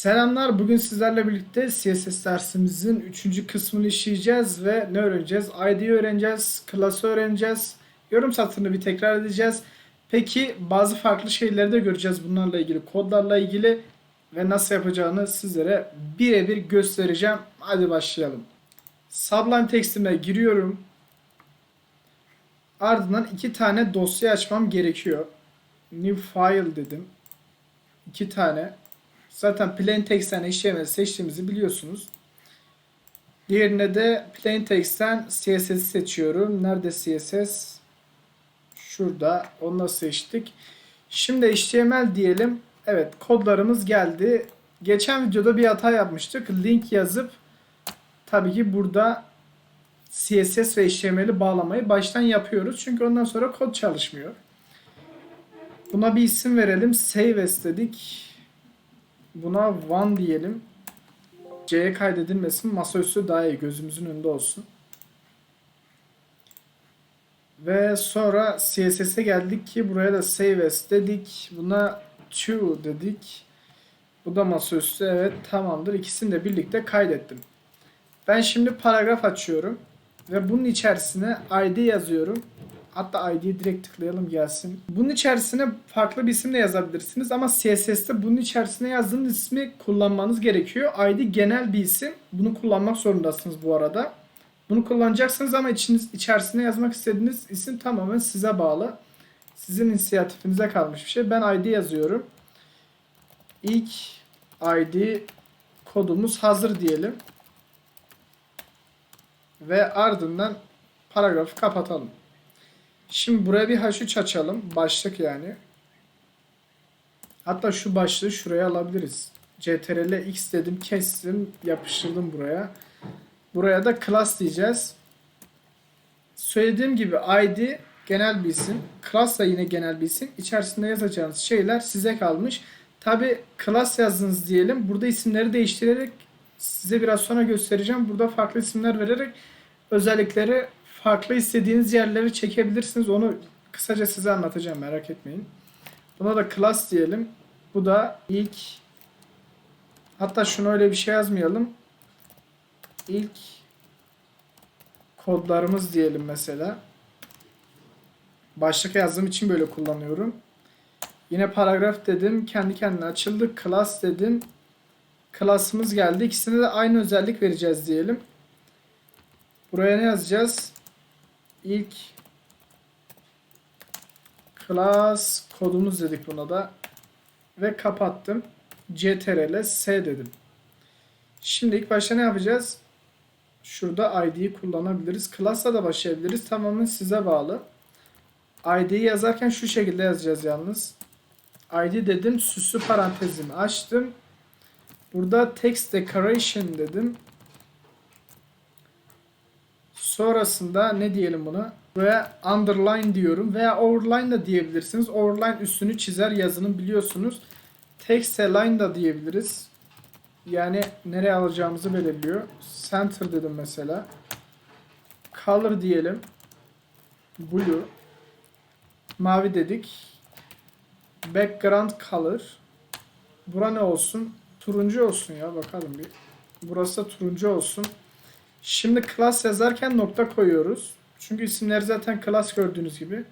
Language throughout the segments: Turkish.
Selamlar. Bugün sizlerle birlikte CSS dersimizin 3. kısmını işleyeceğiz ve ne öğreneceğiz? ID'yi öğreneceğiz, klası öğreneceğiz, yorum satırını bir tekrar edeceğiz. Peki bazı farklı şeyleri de göreceğiz bunlarla ilgili, kodlarla ilgili ve nasıl yapacağını sizlere birebir göstereceğim. Hadi başlayalım. Sublime Text'ime giriyorum. Ardından iki tane dosya açmam gerekiyor. New file dedim. İki tane. Zaten plain text'ten HTML seçtiğimizi biliyorsunuz. Diğerine de plain text'ten CSS'i seçiyorum. Nerede CSS? Şurada. Onu seçtik. Şimdi HTML diyelim. Evet kodlarımız geldi. Geçen videoda bir hata yapmıştık. Link yazıp tabii ki burada CSS ve HTML'i bağlamayı baştan yapıyoruz. Çünkü ondan sonra kod çalışmıyor. Buna bir isim verelim. Save as dedik. Buna one diyelim. C'ye kaydedilmesin. Masaüstü daha iyi. Gözümüzün önünde olsun. Ve sonra CSS'e geldik ki buraya da save as dedik. Buna to dedik. Bu da masaüstü. Evet tamamdır. İkisini de birlikte kaydettim. Ben şimdi paragraf açıyorum. Ve bunun içerisine ID yazıyorum. Hatta ID'yi direkt tıklayalım gelsin. Bunun içerisine farklı bir isimle yazabilirsiniz ama CSS'te bunun içerisine yazdığınız ismi kullanmanız gerekiyor. ID genel bir isim. Bunu kullanmak zorundasınız bu arada. Bunu kullanacaksınız ama içiniz, içerisine yazmak istediğiniz isim tamamen size bağlı. Sizin inisiyatifinize kalmış bir şey. Ben ID yazıyorum. İlk ID kodumuz hazır diyelim. Ve ardından paragrafı kapatalım. Şimdi buraya bir H3 açalım. Başlık yani. Hatta şu başlığı şuraya alabiliriz. CTRL X dedim kestim yapıştırdım buraya. Buraya da class diyeceğiz. Söylediğim gibi ID genel bir isim. Class da yine genel bir isim. İçerisinde yazacağınız şeyler size kalmış. Tabi class yazdınız diyelim. Burada isimleri değiştirerek size biraz sonra göstereceğim. Burada farklı isimler vererek özellikleri farklı istediğiniz yerleri çekebilirsiniz. Onu kısaca size anlatacağım merak etmeyin. Buna da class diyelim. Bu da ilk hatta şunu öyle bir şey yazmayalım. İlk kodlarımız diyelim mesela. Başlık yazdığım için böyle kullanıyorum. Yine paragraf dedim. Kendi kendine açıldı. Class dedim. Class'ımız geldi. İkisine de aynı özellik vereceğiz diyelim. Buraya ne yazacağız? İlk class kodumuz dedik buna da ve kapattım. ctrl s dedim. Şimdi ilk başta ne yapacağız? Şurada id'yi kullanabiliriz. Class'la da başlayabiliriz. Tamamen size bağlı. id'yi yazarken şu şekilde yazacağız yalnız. id dedim. Süslü parantezimi açtım. Burada text decoration dedim. Sonrasında ne diyelim buna? Buraya underline diyorum veya overline da diyebilirsiniz. Overline üstünü çizer yazının biliyorsunuz. Text align da diyebiliriz. Yani nereye alacağımızı belirliyor. Center dedim mesela. Color diyelim. Blue. Mavi dedik. Background color. Bura ne olsun? Turuncu olsun ya bakalım bir. Burası da turuncu olsun. Şimdi class yazarken nokta koyuyoruz. Çünkü isimleri zaten class gördüğünüz gibi.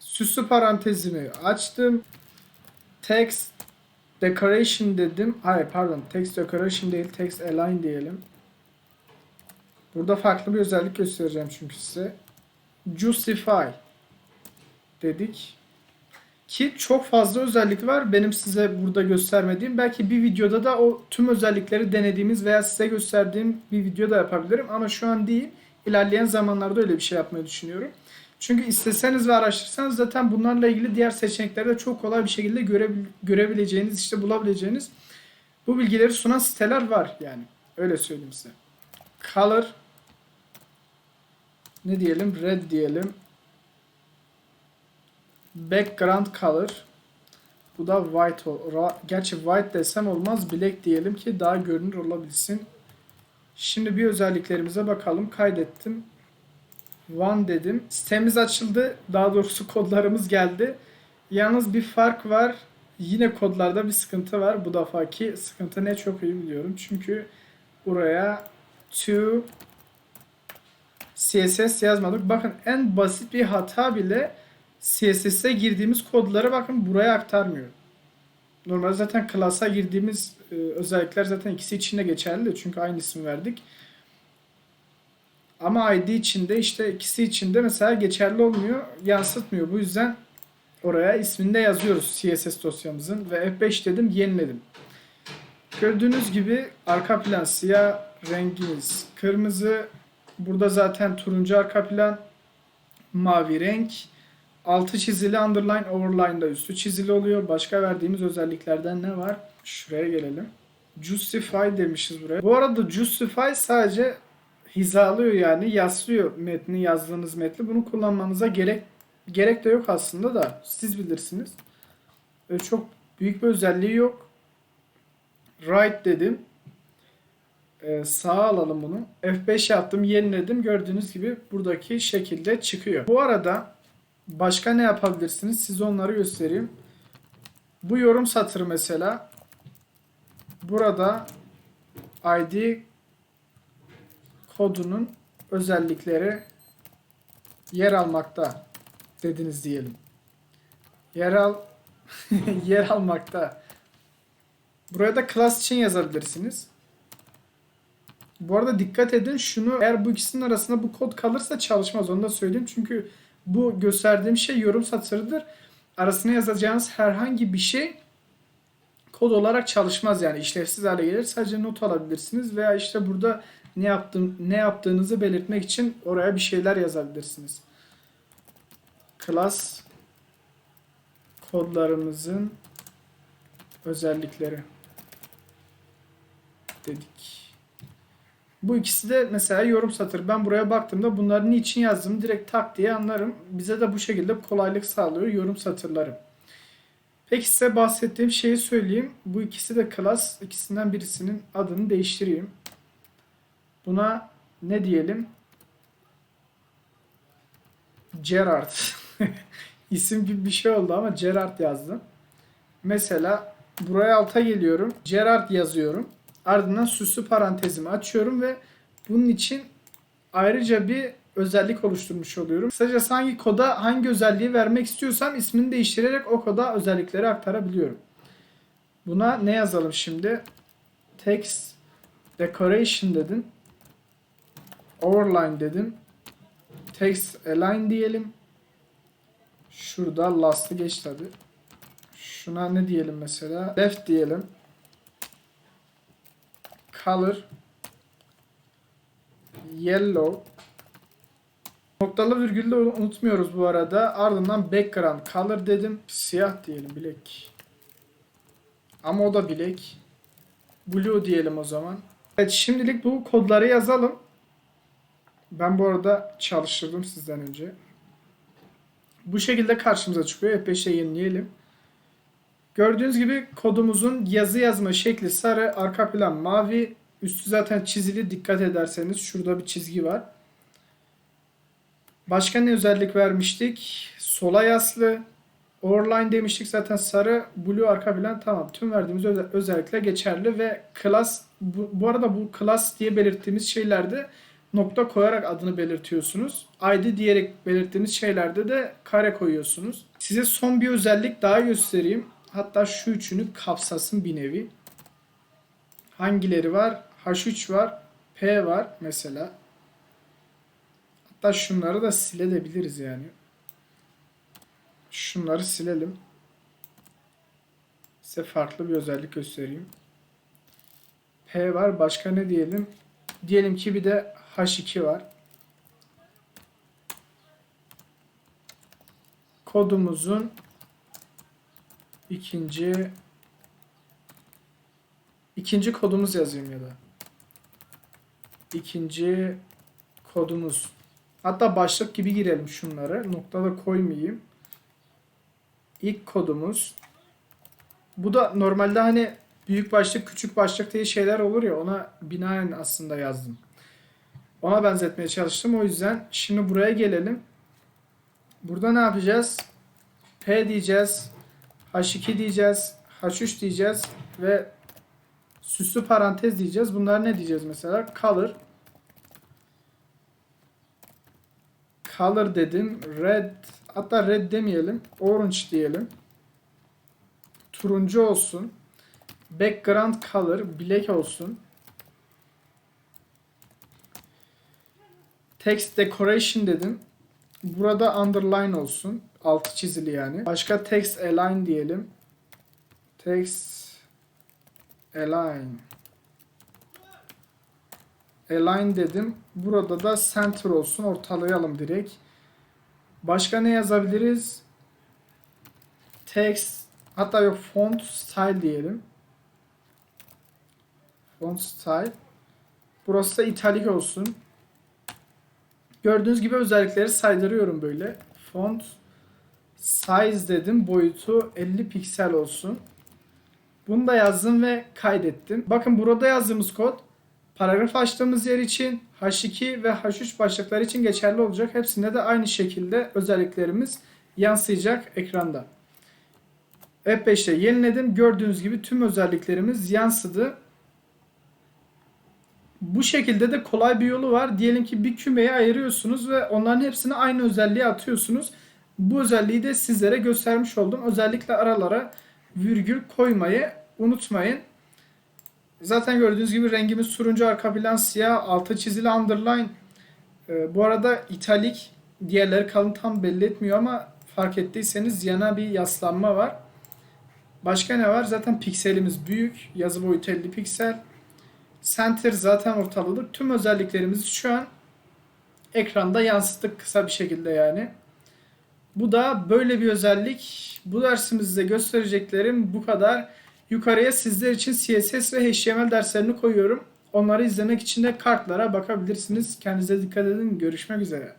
Süslü parantezimi açtım. Text decoration dedim. Hayır pardon. Text decoration değil. Text align diyelim. Burada farklı bir özellik göstereceğim çünkü size. Justify dedik. Ki çok fazla özellik var. Benim size burada göstermediğim. Belki bir videoda da o tüm özellikleri denediğimiz veya size gösterdiğim bir video da yapabilirim. Ama şu an değil. İlerleyen zamanlarda öyle bir şey yapmayı düşünüyorum. Çünkü isteseniz ve araştırsanız zaten bunlarla ilgili diğer seçenekleri de çok kolay bir şekilde göre, görebileceğiniz, işte bulabileceğiniz bu bilgileri sunan siteler var yani. Öyle söyleyeyim size. Color ne diyelim? Red diyelim background color. Bu da white. Gerçi white desem olmaz. Black diyelim ki daha görünür olabilsin. Şimdi bir özelliklerimize bakalım. Kaydettim. One dedim. Sitemiz açıldı. Daha doğrusu kodlarımız geldi. Yalnız bir fark var. Yine kodlarda bir sıkıntı var. Bu defaki sıkıntı ne çok iyi biliyorum. Çünkü buraya to CSS yazmadık. Bakın en basit bir hata bile CSS'e girdiğimiz kodları bakın buraya aktarmıyor. Normalde zaten klasa girdiğimiz e, özellikler zaten ikisi için de geçerli. Çünkü aynı isim verdik. Ama ID içinde işte ikisi içinde mesela geçerli olmuyor. Yansıtmıyor. Bu yüzden oraya ismini de yazıyoruz CSS dosyamızın. Ve F5 dedim yeniledim. Gördüğünüz gibi arka plan siyah rengimiz kırmızı. Burada zaten turuncu arka plan mavi renk. Altı çizili underline overline da üstü çizili oluyor. Başka verdiğimiz özelliklerden ne var? Şuraya gelelim. Justify demişiz buraya. Bu arada Justify sadece hizalıyor yani yaslıyor metni yazdığınız metni. Bunu kullanmanıza gerek gerek de yok aslında da siz bilirsiniz. Öyle çok büyük bir özelliği yok. Right dedim. Ee, sağa alalım bunu. F5 yaptım, yeniledim. Gördüğünüz gibi buradaki şekilde çıkıyor. Bu arada başka ne yapabilirsiniz? Size onları göstereyim. Bu yorum satırı mesela burada ID kodunun özellikleri yer almakta dediniz diyelim. Yer al yer almakta. Buraya da class için yazabilirsiniz. Bu arada dikkat edin şunu eğer bu ikisinin arasında bu kod kalırsa çalışmaz onu da söyleyeyim. Çünkü bu gösterdiğim şey yorum satırıdır. Arasına yazacağınız herhangi bir şey kod olarak çalışmaz yani işlevsiz hale gelir. Sadece not alabilirsiniz veya işte burada ne yaptım ne yaptığınızı belirtmek için oraya bir şeyler yazabilirsiniz. Class kodlarımızın özellikleri dedik. Bu ikisi de mesela yorum satır. Ben buraya baktığımda bunları niçin yazdığımı direkt tak diye anlarım. Bize de bu şekilde kolaylık sağlıyor yorum satırları. Peki size bahsettiğim şeyi söyleyeyim. Bu ikisi de class. İkisinden birisinin adını değiştireyim. Buna ne diyelim? Gerard. İsim gibi bir şey oldu ama Gerard yazdım. Mesela buraya alta geliyorum. Gerard yazıyorum. Ardından süslü parantezimi açıyorum ve bunun için ayrıca bir özellik oluşturmuş oluyorum. Kısacası hangi koda hangi özelliği vermek istiyorsam ismini değiştirerek o koda özellikleri aktarabiliyorum. Buna ne yazalım şimdi? Text decoration dedim. Overline dedim. Text align diyelim. Şurada last'ı geç tabi. Şuna ne diyelim mesela? Left diyelim. Color Yellow Noktalı virgülü de unutmuyoruz bu arada. Ardından background color dedim. Siyah diyelim bilek. Ama o da bilek. Blue diyelim o zaman. Evet şimdilik bu kodları yazalım. Ben bu arada çalıştırdım sizden önce. Bu şekilde karşımıza çıkıyor. F5'e yenileyelim. Gördüğünüz gibi kodumuzun yazı yazma şekli sarı, arka plan mavi, üstü zaten çizili dikkat ederseniz şurada bir çizgi var. Başka ne özellik vermiştik? Sola yaslı, overline demiştik zaten sarı, blue arka plan tamam. Tüm verdiğimiz özel, özellikle geçerli ve class bu, bu arada bu class diye belirttiğimiz şeylerde nokta koyarak adını belirtiyorsunuz. ID diyerek belirttiğiniz şeylerde de kare koyuyorsunuz. Size son bir özellik daha göstereyim. Hatta şu üçünü kapsasın bir nevi. Hangileri var? H3 var. P var mesela. Hatta şunları da silebiliriz yani. Şunları silelim. Size farklı bir özellik göstereyim. P var. Başka ne diyelim? Diyelim ki bir de H2 var. Kodumuzun ikinci ikinci kodumuz yazayım ya da. İkinci kodumuz. Hatta başlık gibi girelim şunları. Nokta da koymayayım. İlk kodumuz. Bu da normalde hani büyük başlık küçük başlık diye şeyler olur ya ona binaen aslında yazdım. Ona benzetmeye çalıştım o yüzden. Şimdi buraya gelelim. Burada ne yapacağız? F diyeceğiz. H2 diyeceğiz. H3 diyeceğiz. Ve süslü parantez diyeceğiz. Bunlar ne diyeceğiz mesela? Color. Color dedim. Red. Hatta red demeyelim. Orange diyelim. Turuncu olsun. Background color black olsun. Text decoration dedim. Burada underline olsun. Altı çizili yani. Başka text align diyelim. Text align. Align dedim. Burada da center olsun. Ortalayalım direkt. Başka ne yazabiliriz? Text hatta yok font style diyelim. Font style. Burası da italik olsun. Gördüğünüz gibi özellikleri saydırıyorum böyle. Font size dedim. Boyutu 50 piksel olsun. Bunu da yazdım ve kaydettim. Bakın burada yazdığımız kod paragraf açtığımız yer için H2 ve H3 başlıkları için geçerli olacak. Hepsinde de aynı şekilde özelliklerimiz yansıyacak ekranda. F5'te yeniledim. Gördüğünüz gibi tüm özelliklerimiz yansıdı. Bu şekilde de kolay bir yolu var. Diyelim ki bir kümeye ayırıyorsunuz ve onların hepsini aynı özelliğe atıyorsunuz. Bu özelliği de sizlere göstermiş oldum. Özellikle aralara virgül koymayı unutmayın. Zaten gördüğünüz gibi rengimiz turuncu, arka plan siyah, altı çizili underline. Ee, bu arada italik diğerleri kalın tam belli etmiyor ama fark ettiyseniz yana bir yaslanma var. Başka ne var? Zaten pikselimiz büyük. Yazı boyutu 50 piksel. Center zaten ortaladık. Tüm özelliklerimizi şu an ekranda yansıttık kısa bir şekilde yani. Bu da böyle bir özellik. Bu dersimizde göstereceklerim bu kadar. Yukarıya sizler için CSS ve HTML derslerini koyuyorum. Onları izlemek için de kartlara bakabilirsiniz. Kendinize dikkat edin. Görüşmek üzere.